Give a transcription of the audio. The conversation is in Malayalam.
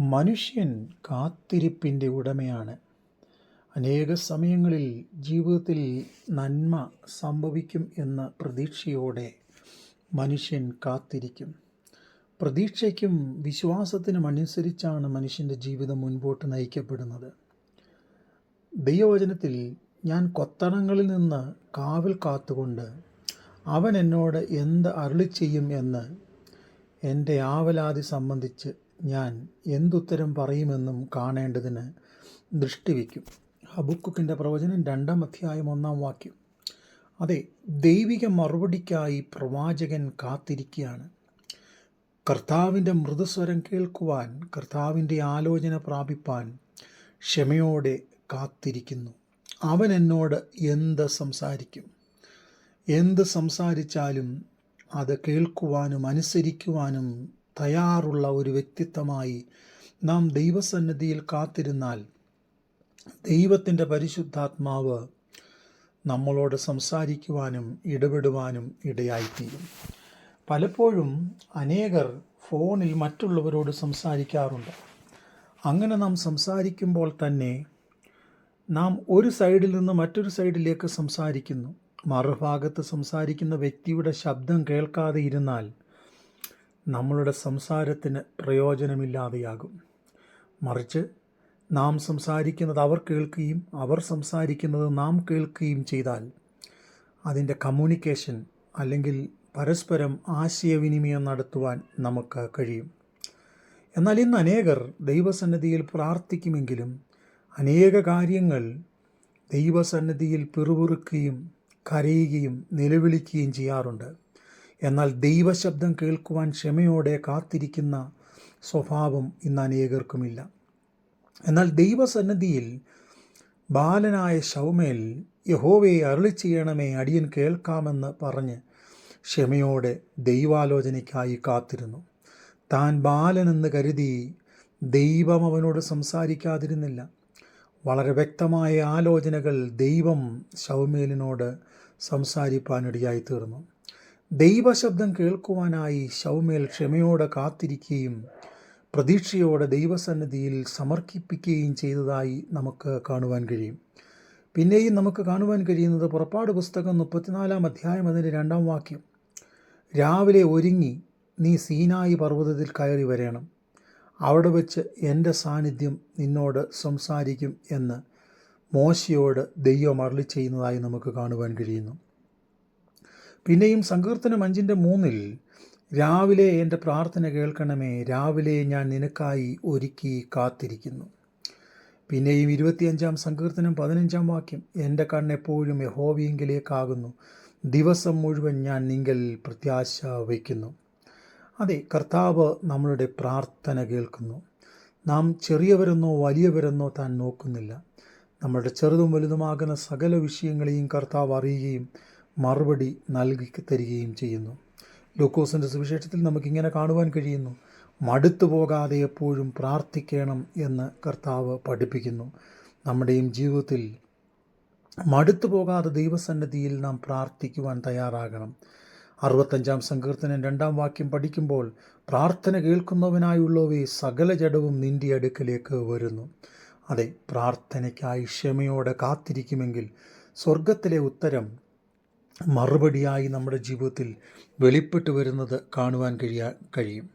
മനുഷ്യൻ കാത്തിരിപ്പിന്റെ ഉടമയാണ്. അനേക സമയങ്ങളിൽ ജീവിതത്തിൽ നന്മ സംഭവിക്കും എന്ന പ്രതീക്ഷയോടെ മനുഷ്യൻ കാത്തിരിക്കും. പ്രതീക്ഷയ്ക്കും വിശ്വാസത്തിനും അനുസരിച്ചാണ് മനുഷ്യന്റെ ജീവിതം മുൻപോട്ട് നയിക്കപ്പെടുന്നത്. ദൈവവചനത്തിൽ ഞാൻ കൊത്തണങ്ങളിൽ നിന്ന് കാവൽ കാത്തുകൊണ്ട് അവൻ എന്നോട് എന്ത് അരുളി ചെയ്യും എന്ന് എന്റെ ആവലാതി സംബന്ധിച്ച് ഞാൻ എന്തുത്തരം പറയുമെന്നും കാണേണ്ടതിന് ദൃഷ്ടി വയ്ക്കും. ഹബുക്കുക്കിന്റെ പ്രവചനം രണ്ടാം അധ്യായം ഒന്നാം വാക്യം. അതെ ദൈവിക മറുപടിക്കായി പ്രവാചകൻ കാത്തിരിക്കുകയാണ്. കർത്താവിന്റെ മൃദുസ്വരം കേൾക്കുവാൻ കർത്താവിന്റെ ആലോചന പ്രാപിപ്പാൻ ക്ഷമയോടെ കാത്തിരിക്കുന്നു. അവൻ എന്നോട് എന്ത് സംസാരിക്കും? എന്ത് സംസാരിച്ചാലും അത് കേൾക്കുവാനും അനുസരിക്കുവാനും തയ്യാറുള്ള ഒരു വ്യക്തിത്വമായി നാം ദൈവസന്നിധിയിൽ കാത്തിരുന്നാൽ ദൈവത്തിന്റെ പരിശുദ്ധാത്മാവ് നമ്മളോട് സംസാരിക്കുവാനും ഇടപെടുവാനും ഇടയായിത്തീരും. പലപ്പോഴും അനേകർ ഫോണിൽ മറ്റുള്ളവരോട് സംസാരിക്കാറുണ്ട്. അങ്ങനെ നാം സംസാരിക്കുമ്പോൾ തന്നെ നാം ഒരു സൈഡിൽ നിന്ന് മറ്റൊരു സൈഡിലേക്ക് സംസാരിക്കുന്നു. മറുഭാഗത്ത് സംസാരിക്കുന്ന വ്യക്തിയുടെ ശബ്ദം കേൾക്കാതെ ഇരുന്നാൽ നമ്മളുടെ സംസാരത്തിന് പ്രയോജനമില്ലാതെയാകും. മറിച്ച് നാം സംസാരിക്കുന്നത് അവർ കേൾക്കുകയും അവർ സംസാരിക്കുന്നത് നാം കേൾക്കുകയും ചെയ്താൽ അതിന്റെ കമ്മ്യൂണിക്കേഷൻ അല്ലെങ്കിൽ പരസ്പരം ആശയവിനിമയം നടത്തുവാൻ നമുക്ക് കഴിയും. എന്നാൽ ഇന്ന് അനേകർ ദൈവസന്നിധിയിൽ പ്രാർത്ഥിക്കുമെങ്കിലും അനേക കാര്യങ്ങൾ ദൈവസന്നിധിയിൽ പിറുപിറുക്കുകയും കരയുകയും നിലവിളിക്കുകയും ചെയ്യാറുണ്ട്. എന്നാൽ ദൈവശബ്ദം കേൾക്കുവാൻ ക്ഷമയോടെ കാത്തിരിക്കുന്ന സ്വഭാവം ഇന്ന് അനേകർക്കുമില്ല. എന്നാൽ ദൈവസന്നിധിയിൽ ബാലനായ ശൗമേൽ യഹോവയെ അരളി ചെയ്യണമേ അടിയൻ കേൾക്കാമെന്ന് പറഞ്ഞ് ക്ഷമയോടെ ദൈവാലോചനയ്ക്കായി കാത്തിരുന്നു. താൻ ബാലനെന്ന് കരുതി ദൈവം അവനോട് സംസാരിക്കാതിരുന്നില്ല. വളരെ വ്യക്തമായ ആലോചനകൾ ദൈവം ശൗമേലിനോട് സംസാരിപ്പാനിടയായി തീർന്നു ദൈവശബ്ദം കേൾക്കുവാനായി ശൗമേൽ ക്ഷമയോടെ കാത്തിരിക്കുകയും പ്രതീക്ഷയോടെ ദൈവസന്നിധിയിൽ സമർപ്പിക്കുകയും ചെയ്തതായി നമുക്ക് കാണുവാൻ കഴിയും. പിന്നെയും നമുക്ക് കാണുവാൻ കഴിയുന്നത് പുറപ്പാട് പുസ്തകം മുപ്പത്തിനാലാം അധ്യായം അതിന്റെ രണ്ടാം വാക്യം. രാവിലെ ഒരുങ്ങി നീ സീനായി പർവതത്തിൽ കയറി വരണം. അവിടെ വെച്ച് എന്റെ സാന്നിധ്യം നിന്നോട് സംസാരിക്കും എന്ന് മോശയോട് ദൈവം അരളി ചെയ്യുന്നതായി നമുക്ക് കാണുവാൻ കഴിയുന്നു. പിന്നെയും സങ്കീർത്തനം അഞ്ചിന്റെ മൂന്നിൽ രാവിലെ എന്റെ പ്രാർത്ഥന കേൾക്കണമേ രാവിലെ ഞാൻ നിനക്കായി ഒരുക്കി കാത്തിരിക്കുന്നു പിന്നെയും ഇരുപത്തിയഞ്ചാം സങ്കീർത്തനം പതിനഞ്ചാം വാക്യം എന്റെ കണ്ണെപ്പോഴും യഹോവിയെങ്കിലേക്കാകുന്നു. ദിവസം മുഴുവൻ ഞാൻ നിങ്കൽ പ്രത്യാശ വയ്ക്കുന്നു അതെ കർത്താവ് നമ്മളുടെ പ്രാർത്ഥന കേൾക്കുന്നു. നാം ചെറിയവരെന്നോ വലിയവരെന്നോ താൻ നോക്കുന്നില്ല. നമ്മളുടെ ചെറുതും വലുതുമാകുന്ന സകല വിഷയങ്ങളെയും കർത്താവ് അറിയുകയും മറുപടി നൽകി തരികയും ചെയ്യുന്നു. ലൂക്കോസിന്റെ സുവിശേഷത്തിൽ നമുക്കിങ്ങനെ കാണുവാൻ കഴിയുന്നു. മടുത്തു പോകാതെ എപ്പോഴും പ്രാർത്ഥിക്കണം എന്ന് കർത്താവ് പഠിപ്പിക്കുന്നു. നമ്മുടെയും ജീവിതത്തിൽ മടുത്തു പോകാതെ ദൈവസന്നിധിയിൽ നാം പ്രാർത്ഥിക്കുവാൻ തയ്യാറാകണം. അറുപത്തഞ്ചാം സങ്കീർത്തനം രണ്ടാം വാക്യം പഠിക്കുമ്പോൾ പ്രാർത്ഥന കേൾക്കുന്നവനായുള്ളവയെ സകല ജഡവും നിന്റെ അടുക്കലേക്ക് വരുന്നു. അതെ പ്രാർത്ഥനയ്ക്കായി ക്ഷമയോടെ കാത്തിരിക്കുമെങ്കിൽ സ്വർഗത്തിലെ ഉത്തരം മറുപടിയായി നമ്മുടെ ജീവിതത്തിൽ വെളിപ്പെട്ടു വരുന്നത് കാണുവാൻ കഴിയാൻ കഴിയും.